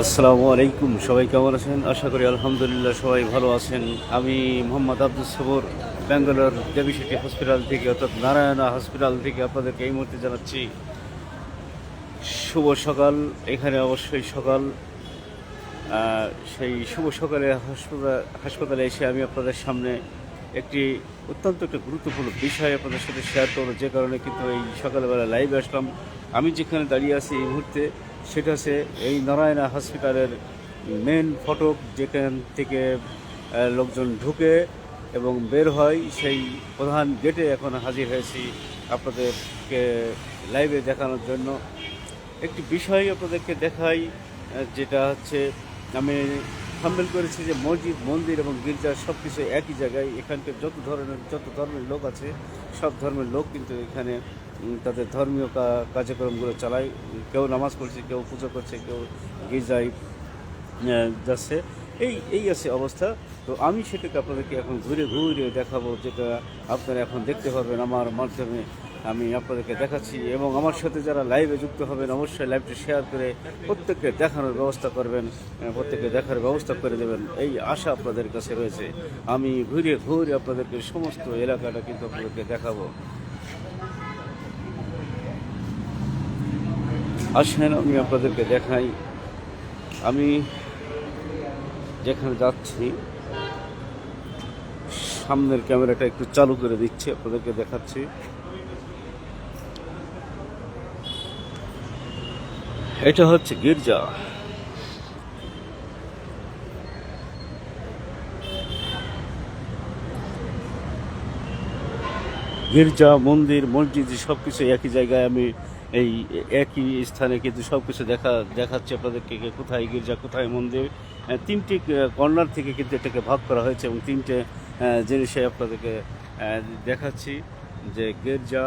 আসসালামু আলাইকুম, সবাই কেমন আছেন? আশা করি আলহামদুলিল্লাহ সবাই ভালো আছেন। আমি মোহাম্মদ আব্দুল সবর, ব্যাঙ্গালোর দেবী সিটি হসপিটাল থেকে, অর্থাৎ নারায়ণা হসপিটাল থেকে আপনাদেরকে এই মুহূর্তে জানাচ্ছি, শুভ সকাল। এখানে অবশ্যই সকাল। সেই শুভ সকালে হাসপাতাল, হাসপাতালে এসে আমি আপনাদের সামনে একটি অত্যন্ত একটা গুরুত্বপূর্ণ বিষয় আপনাদের সাথে শেয়ার করব। যে কারণে কিন্তু এই সকালবেলা লাইভে আসলাম। আমি যেখানে দাঁড়িয়ে আছি এই মুহূর্তে সেটা হচ্ছে এই নারায়ণা হসপিটালের মেন ফটক, যেখান থেকে লোকজন ঢুকে এবং বের হয়, সেই প্রধান গেটে এখন হাজির হয়েছি আপনাদেরকে লাইভে দেখানোর জন্য। একটি বিষয় আপনাদেরকে দেখাই যেটা হচ্ছে, আমি সাম্মেল করেছি যে মসজিদ, মন্দির এবং গির্জা সব কিছু একই জায়গায়। এখানকার যত ধরনের, যত ধর্মের লোক আছে, সব ধর্মের লোক কিন্তু এখানে তাদের ধর্মীয় কার্যক্রমগুলো চালায় কেউ নামাজ পড়ছে, কেউ পুজো করছে, কেউ গির্জায় যাচ্ছে। এই এই আছে অবস্থা। তো আমি সেটাকে আপনাদেরকে এখন ঘুরে ঘুরে দেখাবো, যেটা আপনারা এখন দেখতে পাবেন আমার মাধ্যমে। আমি আপনাদেরকে দেখাচ্ছি এবং আমার সাথে যারা লাইভে যুক্ত হবেন, অবশ্যই লাইভটি শেয়ার করে প্রত্যেককে দেখানোর ব্যবস্থা করবেন প্রত্যেককে দেখার ব্যবস্থা করে দেবেন। এই আশা আপনাদের কাছে রয়েছে। আমি ঘুরে ঘুরে আপনাদেরকে সমস্ত এলাকাটা কিন্তু আপনাদেরকে দেখাবো। আসেন, আমি আপনাদেরকে দেখাই। আমি যেখানে যাচ্ছি, সামনের ক্যামেরাটা একটু চালু করে দিচ্ছি, আপনাদেরকে দেখাচ্ছি। এটা হচ্ছে গির্জা। গির্জা, মন্দির, মসজিদ সব কিছু একই জায়গায় আমি এই একই স্থানে কিন্তু সব কিছু দেখা, দেখাচ্ছে আপনাদেরকে কোথায় গির্জা, কোথায় মন্দির। তিনটি কর্নার থেকে কিন্তু এটাকে ভাগ করা হয়েছে এবং তিনটে জিনিসে আপনাদেরকে দেখাচ্ছি যে গির্জা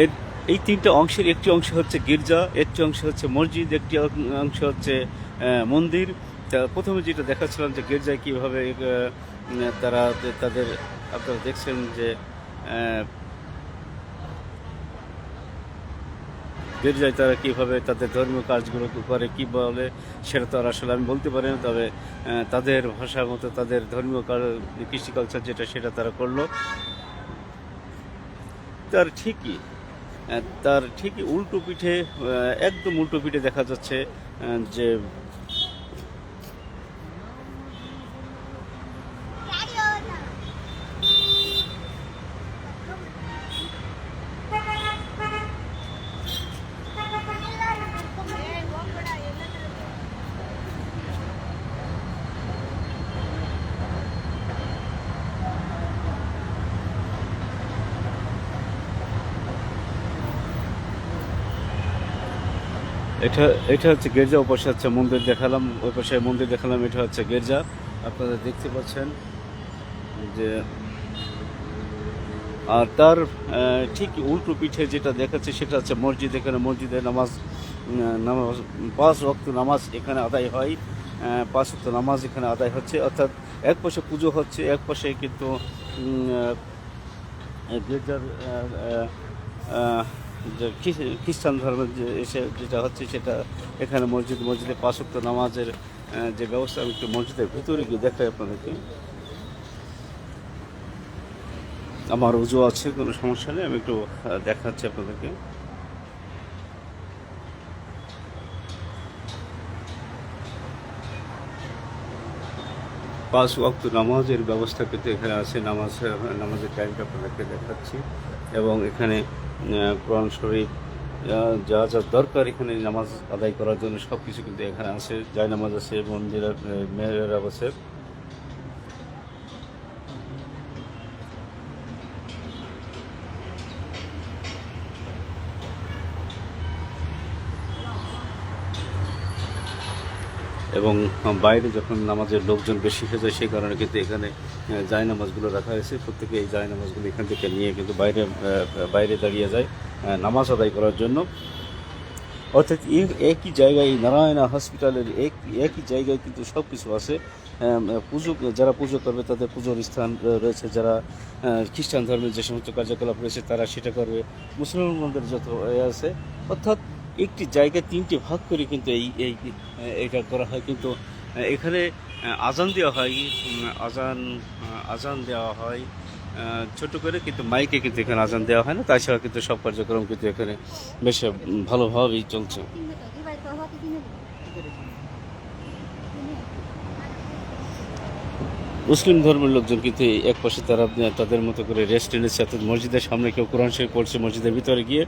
এর, এই তিনটে অংশের একটি অংশ হচ্ছে গির্জা, একটি অংশ হচ্ছে মসজিদ, একটি অংশ হচ্ছে মন্দির। তা প্রথমে যেটা দেখাচ্ছিলাম যে গির্জায় কীভাবে তারা, তাদের আপনারা দেখছেন যে গির্জায় তারা কীভাবে তাদের ধর্মীয় কাজগুলো করে, কী বলে, সেটা তো আর আসলে আমি বলতে পারি না, তবে তাদের ভাষা মতো, তাদের ধর্মীয় কৃষি কালচার যেটা, সেটা তারা করল। তার ঠিকই তার ঠিকই উল্টো পিঠে একদম উল্টো পিঠে দেখা যাচ্ছে যে এটা এটা হচ্ছে গির্জা ওই পাশে হচ্ছে মন্দির দেখালাম ওই পাশে মন্দির দেখালাম, এটা হচ্ছে গির্জা। আপনারা দেখতে পাচ্ছেন যে, আর তার ঠিক উল্টো পিঠে যেটা দেখাচ্ছে সেটা হচ্ছে মসজিদ, এখানে মসজিদে নামাজ নামাজ, পাঁচ রক্ত নামাজ এখানে আদায় হয় পাঁচ রক্ত নামাজ এখানে আদায় হচ্ছে, অর্থাৎ এক পাশে পুজো হচ্ছে, এক পাশে কিন্তু গির্জার যে খ্রিস- খ্রিস্টান ধর্মের যে এসে যেটা হচ্ছে সেটা এখানে মসজিদ, মসজিদে পাশক্ত নামাজের যে ব্যবস্থা আমি একটু মসজিদের ভেতরে গিয়ে দেখাই আপনাদেরকে। আমার উজু আছে, কোনো সমস্যা নেই, আমি একটু দেখাচ্ছি আপনাদেরকে। পাঁচ ওয়াক্ত নামাজের ব্যবস্থা কিন্তু এখানে আছে। নামাজ, নামাজের টাইমটা আপনাদেরকে দেখাচ্ছি। এবং এখানে কোরআন শরীফ যা যা দরকার এখানে নামাজ আদায় করার জন্য সব কিছু কিন্তু এখানে আছে। জায় নামাজ আছে, মন্দিরের মেয়েরা আছে। এবং বাইরে যখন নামাজের লোকজন বেশি হয়ে যায়, সেই কারণে কিন্তু এখানে জায় নামাজগুলো রাখা হয়েছে। প্রত্যেকে এই জায় নামাজগুলো এখান থেকে নিয়ে কিন্তু বাইরে বাইরে দাঁড়িয়ে যায় নামাজ আদায় করার জন্য। অর্থাৎ একই জায়গায় নারায়ণা হসপিটালের এক, একই জায়গায় কিন্তু সব কিছু আছে পুজো, যারা পুজো করবে তাদের পুজোর স্থান রয়েছে। যারা খ্রিস্টান ধর্মের যে সমস্ত কার্যকলাপ রয়েছে, তারা সেটা করবে। মুসলমানদের যত আছে, অর্থাৎ একটি জায়গায় তিনটি ভাগ করে কিন্তু এই এই এটা করা হয়। কিন্তু এখানে আজান দেওয়া হয়। আজান আজান দেওয়া হয়। ছোট করে, কিন্তু মাইকে কিন্তু এখানে আজান দেওয়া হয় না। তাছাড়া কিন্তু সব কার্যক্রম কিন্তু এখানে বেশ ভালোভাবেই চলছে। মুসলিম ধর্মের লোকজন কিন্তু এক পাশে তারা তাদের মতো করে রেস্ট এনেছে। অর্থাৎ মসজিদের সামনে কেউ কোরআন শরীফ পড়ছে, মসজিদের ভিতরে গিয়ে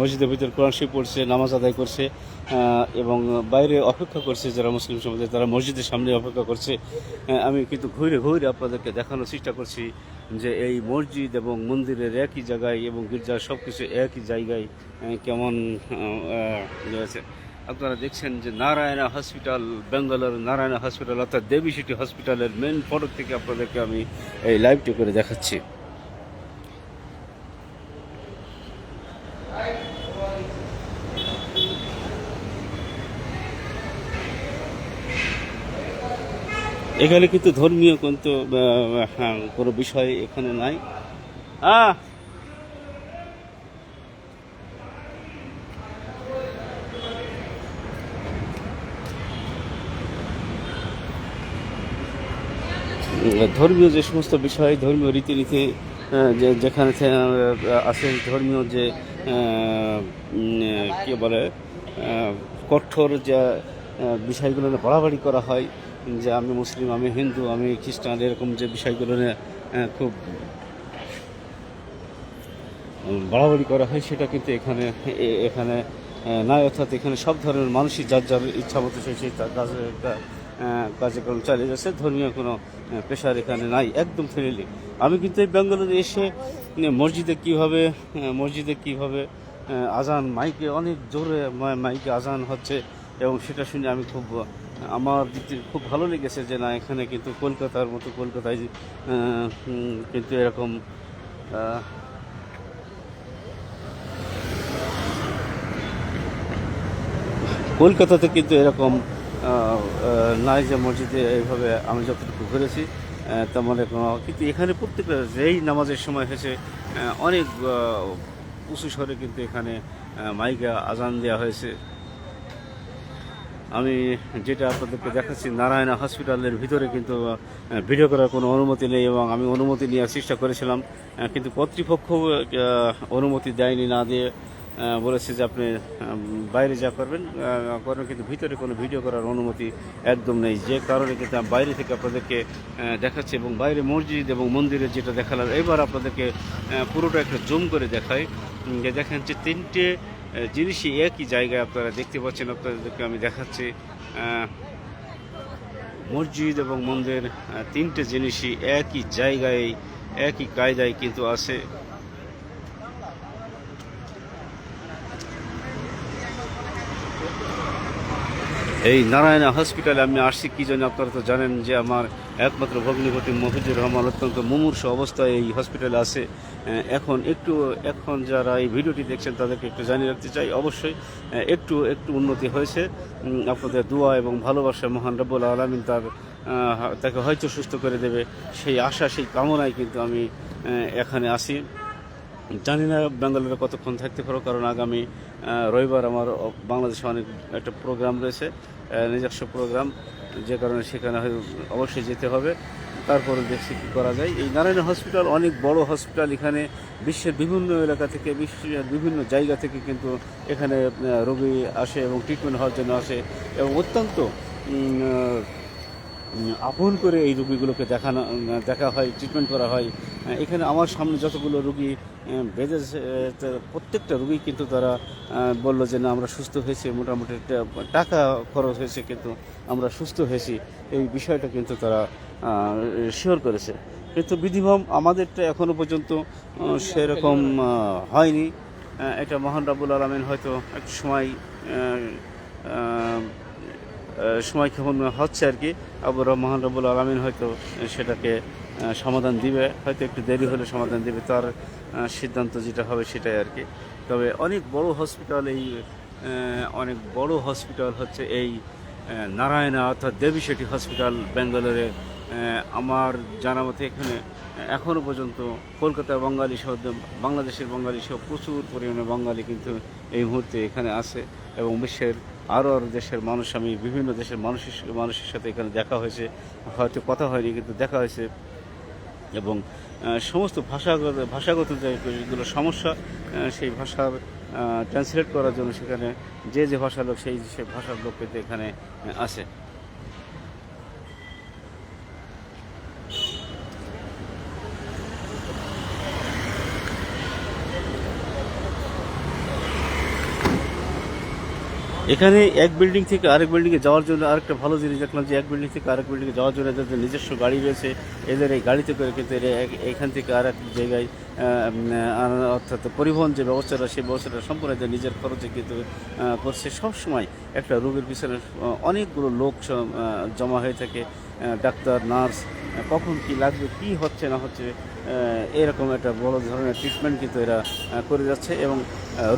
মসজিদের ভিতরে কোরআন শরীফ পড়ছে, নামাজ আদায় করছে এবং বাইরে অপেক্ষা করছে যারা মুসলিম সমাজে তারা মসজিদের সামনে অপেক্ষা করছে। আমি কিন্তু ঘুরে ঘুরে আপনাদেরকে দেখানোর চেষ্টা করছি যে এই মসজিদ এবং মন্দিরের একই জায়গায় এবং গির্জার সব কিছু একই জায়গায় কেমন রয়েছে। আপনারা দেখছেন যে নারায়ণা হসপিটাল বেঙ্গালোর নারায়ণা হসপিটাল অর্থাৎ দেবী সিটি হসপিটালের মেন ফটক থেকে আপনাদেরকে আমি এই লাইভটি করে দেখাচ্ছি। এখানে কিন্তু ধর্মীয় কিন্তু হ্যাঁ, কোনো বিষয় এখানে নাই। আহ ধর্মীয় যে সমস্ত বিষয়, ধর্মীয় রীতিনীতি যে যেখানে আছে ধর্মীয় যে কী বলে কঠোর যে বিষয়গুলো নিয়ে বাড়াবাড়ি করা হয়, যে আমি মুসলিম, আমি হিন্দু, আমি খ্রিস্টান, এরকম যে বিষয়গুলো নিয়ে খুব বাড়াবাড়ি করা হয়, সেটা কিন্তু এখানে এখানে নাই। অর্থাৎ এখানে সব ধরনের মানুষই যার যার ইচ্ছা মতো সে সেই কার্যক্রম চালিয়ে যাচ্ছে। ধর্মীয় কোনো পেশার এখানে নাই, একদম ফ্রিলি আমি কিন্তু এই বেঙ্গালুরু এসে মসজিদে কীভাবে মসজিদে কীভাবে আজান মাইকে, অনেক জোরে মাইকে আজান হচ্ছে এবং সেটা শুনে আমি খুব আমার খুব ভালো লেগেছে যে না, এখানে কিন্তু কলকাতার মতো কলকাতায় কিন্তু এরকম কলকাতাতে কিন্তু এরকম নাই যে মসজিদে এইভাবে আমি যতটুকু ঘুরেছি তেমন কিন্তু এখানে প্রত্যেকটা যেই নামাজের সময় হয়েছে অনেক উঁচু স্বরে কিন্তু এখানে মাইকে আজান দেওয়া হয়েছে। আমি যেটা আপনাদেরকে দেখাচ্ছি, নারায়ণা হসপিটালের ভিতরে কিন্তু ভিডিও করার কোনো অনুমতি নেই এবং আমি অনুমতি নেওয়ার চেষ্টা করেছিলাম কিন্তু কর্তৃপক্ষ অনুমতি দেয়নি না দিয়ে বলেছে যে আপনি বাইরে যা করবেন করবেন কিন্তু ভিতরে কোনো ভিডিও করার অনুমতি একদম নেই। যে কারণে কিন্তু বাইরে থেকে আপনাদেরকে দেখাচ্ছে এবং বাইরে মসজিদ এবং মন্দিরে যেটা দেখালাম এবার আপনাদেরকে পুরোটা একটা জুম করে দেখাই। উম, যে দেখেন যে তিনটে জিনিসই একই জায়গায় আপনারা দেখতে পাচ্ছেন আপনাদেরকে আমি দেখাচ্ছি। মসজিদ এবং মন্দির তিনটে জিনিসই একই জায়গায় একই কায়দায় কিন্তু আছে। এই নারায়ণা হসপিটালে আমি আসছি, কি জন্য আপনারা তো জানেন যে আমার একমাত্র ভগ্নিপতি মফিজুর রহমান অত্যন্ত মুমূর্ষ অবস্থায় এই হসপিটালে আছে। এখন একটু, এখন যারা এই ভিডিওটি দেখছেন তাদেরকে একটু জানিয়ে রাখতে চাই, অবশ্যই একটু একটু উন্নতি হয়েছে। আপনাদের দোয়া এবং ভালোবাসা মহান রব্বুল আলমিন তার তাকে হয়তো সুস্থ করে দেবে। সেই আশা, সেই কামনায় কিন্তু আমি এখানে আসি। জানি না ব্যাঙ্গালোরে কতক্ষণ থাকতে পারো, কারণ আগামী রবিবার আমার বাংলাদেশে অনেক একটা প্রোগ্রাম রয়েছে নিজস্ব প্রোগ্রাম, যে কারণে সেখানে অবশ্যই যেতে হবে। তারপরে দেখছি কী করা যায়। এই নারায়ণ হসপিটাল অনেক বড় হসপিটাল, এখানে বিশ্বের বিভিন্ন এলাকা থেকে, বিশ্বের বিভিন্ন জায়গা থেকে কিন্তু এখানে রোগী আসে এবং ট্রিটমেন্ট হওয়ার জন্য আসে এবং অত্যন্ত আপন করে এই রুগীগুলোকে দেখানো দেখা হয় ট্রিটমেন্ট করা হয়। এখানে আমার সামনে যতগুলো রুগী বেঁধেছে প্রত্যেকটা রুগী কিন্তু তারা বলল যে না, আমরা সুস্থ হয়েছি, মোটামুটি টাকা খরচ হয়েছে কিন্তু আমরা সুস্থ হয়েছি। এই বিষয়টা কিন্তু তারা শিওর করেছে। কিন্তু বিধিভম আমাদেরটা এখনও পর্যন্ত সেরকম হয়নি। এটা মহান রাবুল আলমিন হয়তো এক সময় সময় কেমন হচ্ছে আর কি। আবু রহমান রবুল আলমিন হয়তো সেটাকে সমাধান দিবে, হয়তো একটু দেরি হলে সমাধান দিবে, তার সিদ্ধান্ত যেটা হবে সেটাই আর কি। তবে অনেক বড় হসপিটাল এই অনেক বড় হসপিটাল হচ্ছে এই নারায়ণা অর্থাৎ দেবী শেঠি হসপিটাল ব্যাঙ্গালোরে আমার জানা মতে এখানে এখনও পর্যন্ত কলকাতার বাঙালি সহ, বাংলাদেশের বাঙালি সহ প্রচুর পরিমাণে বাঙালি কিন্তু এই মুহূর্তে এখানে আছে এবং বিশ্বের আরও আরও দেশের মানুষ, আমি বিভিন্ন দেশের মানুষের মানুষের সাথে এখানে দেখা হয়েছে। হয়তো কথা হয়নি, কিন্তু দেখা হয়েছে। এবং সমস্ত ভাষাগত ভাষাগত যেগুলো সমস্যা সেই ভাষার ট্রান্সলেট করার জন্য সেখানে যে যে ভাষার লোক সেই সেই ভাষার লোক পেতে এখানে আসে এখানে এক বিল্ডিং থেকে আরেক বিল্ডিংয়ে যাওয়ার জন্য আরেকটা ভালো জিনিস দেখলাম যে এক বিল্ডিং থেকে আরেক বিল্ডিংয়ে যাওয়ার জন্য যাদের নিজস্ব গাড়ি রয়েছে, এদের এই গাড়িতে করে কিন্তু এখান থেকে আর এক জায়গায় অর্থাৎ পরিবহন যে ব্যবস্থাটা, সেই ব্যবস্থাটা সম্পূর্ণ এদের নিজের খরচে কিন্তু করছে। সবসময় একটা রোগীর পিছনে অনেকগুলো লোক জমা হয়ে থাকে ডাক্তার, নার্স কখন কি লাগবে, কি হচ্ছে, না হচ্ছে এরকম একটা বড় ধরনের ট্রিটমেন্ট কিন্তু এরা করে যাচ্ছে এবং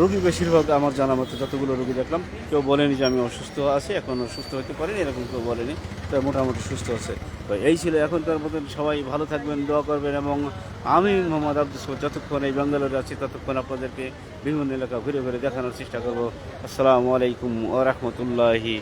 রোগী বেশিরভাগ আমার জানা মতো যতগুলো রুগী দেখলাম, কেউ বলেনি যে আমি অসুস্থ আছি এখনও সুস্থ হতে পারিনি, এরকম কেউ বলেনি তো মোটামুটি সুস্থ আছে। তো এই ছিল এখনকার মতন, সবাই ভালো থাকবেন, দোয়া করবেন, এবং আমি মোহাম্মদ আব্দুল যতক্ষণ এই ব্যাঙ্গালোরে আছি, ততক্ষণ আপনাদেরকে বিভিন্ন এলাকা ঘুরে ঘুরে দেখানোর চেষ্টা করব। আসসালামু আলাইকুম ও রহমতুল্লাহি